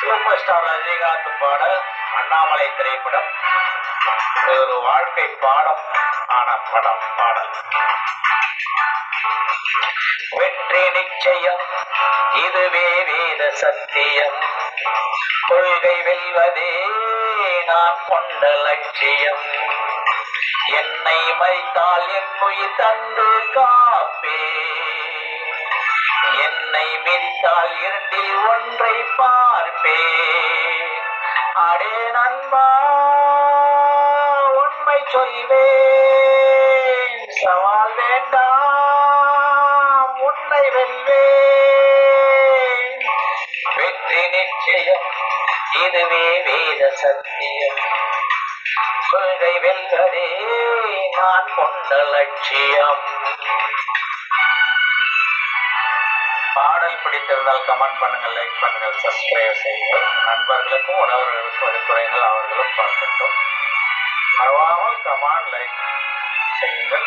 Super star Rajinikanth பாடல் அண்ணாமலை திரைப்படம். ஒரு வாழ்க்கை பாடம் ஆன படம் பாடல். வெற்றி நிச்சயம் இதுவே வேத சத்தியம். கொள்கை வெல்வதே நான் கொண்ட லட்சியம். என்னை மறித்தால் என் உயிர் தந்து காப்பே என்னை மிதித்தால் இரண்டில் ஒன்றை பார்ப்பேன் அடே நண்பா உண்மை சொல்வேன். சவால் வேண்டாம் உன்னை வெல்வேன். வெற்றி நிச்சயம் இதுவே வேத சத்தியம். கொள்கை வெல்வதே நான் கொண்ட லட்சியம். பாடல் பிடித்திருந்தால் கமெண்ட் பண்ணுங்கள் லைக் பண்ணுங்கள் சப்ஸ்கிரைப் செய்யுங்கள் நண்பர்களுக்கும் உணவர்களுக்கும் எடுத்துரைங்கள் அவர்களும் பார்க்கட்டும். மறவாமல் கமெண்ட் லைக் செய்யுங்கள்.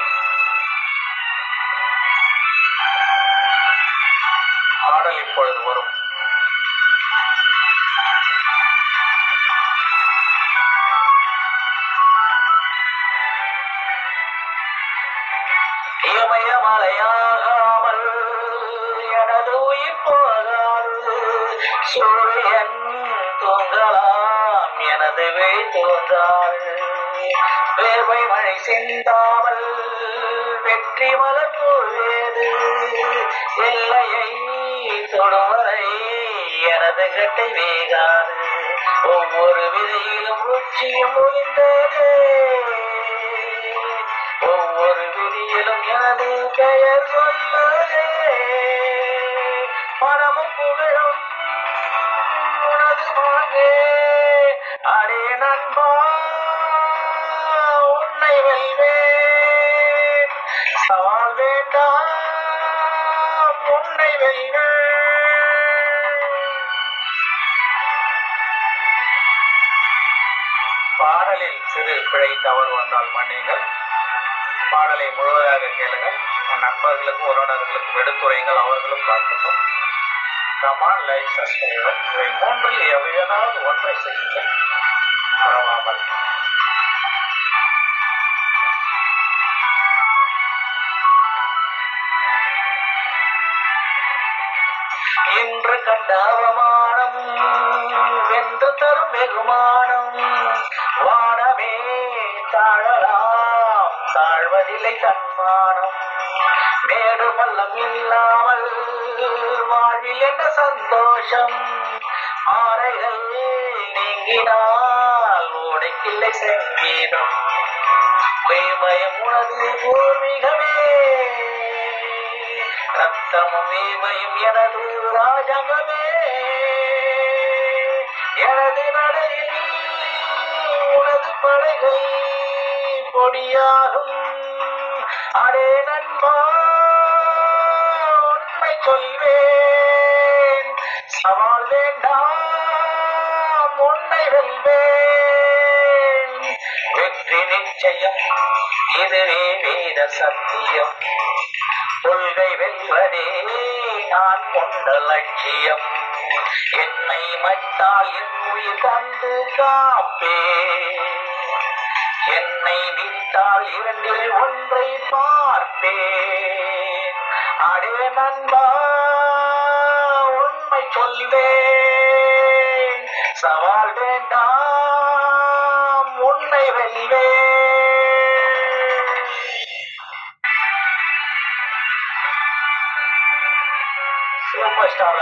பாடல் இப்பொழுது வரும். எனது வேர்வை மழை சிந்தாமல் வெற்றி மலர் போவேது எல்லையை தொடுவரை எனது கட்டை வேகாது. ஒவ்வொரு விதையிலும் ருச்சியும் ஒளிந்ததே ஒவ்வொரு விதியிலும் எனது பெயர் சொல்லதே பணமும் புகழும் பாடலில் சிறு பிழை தவறு வந்தால் மன்னியுங்கள். பாடலை முழுவதாக கேளுங்கள். உன் நண்பர்களுக்கும் உறவினர்களுக்கும் எடுத்துரையுங்கள். அவர்களும் பார்க்கட்டும் கமான் லைக் சப்ஸ்கிரைபர் இவை மூன்றில் எவையதாவது ஒன்றை செய்யுங்கள். மறவாமல் இன்று கண்ட அவமானம் வென்று தரும் வெகுமானம். இல்லை தன்மானம் மேடு பள்ளம் இல்லாமல் வாழ்வில் என்ன சந்தோஷம்? ஆரைகள் நீங்கினால் ஓடைக்கில்லை சங்கீதம். மேமயம் உனது பூர்வீகமே ரத்தமும் மேமயம் எனது ராஜகமே எனது நடையில் உனது படைகள் பொடியாகும். அடே நண்பா உண்மை சொல்வேன். சவால் வேண்டாம் உன்னை வெல்வேன். வெற்றி நிச்சயம் இதுவே வேத சத்தியம். கொள்கை வெல்வதே நான் கொண்ட லட்சியம். என்னை மட்டால் என் உயிர் தந்து காப்பே என்னை விட்டால் இரண்டில் ஒன்றை பார்ப்பேன் அடே நண்பா உண்மை சொல்வேன் சவால் வேண்டாம் உன்னை வெல்வேன். Super star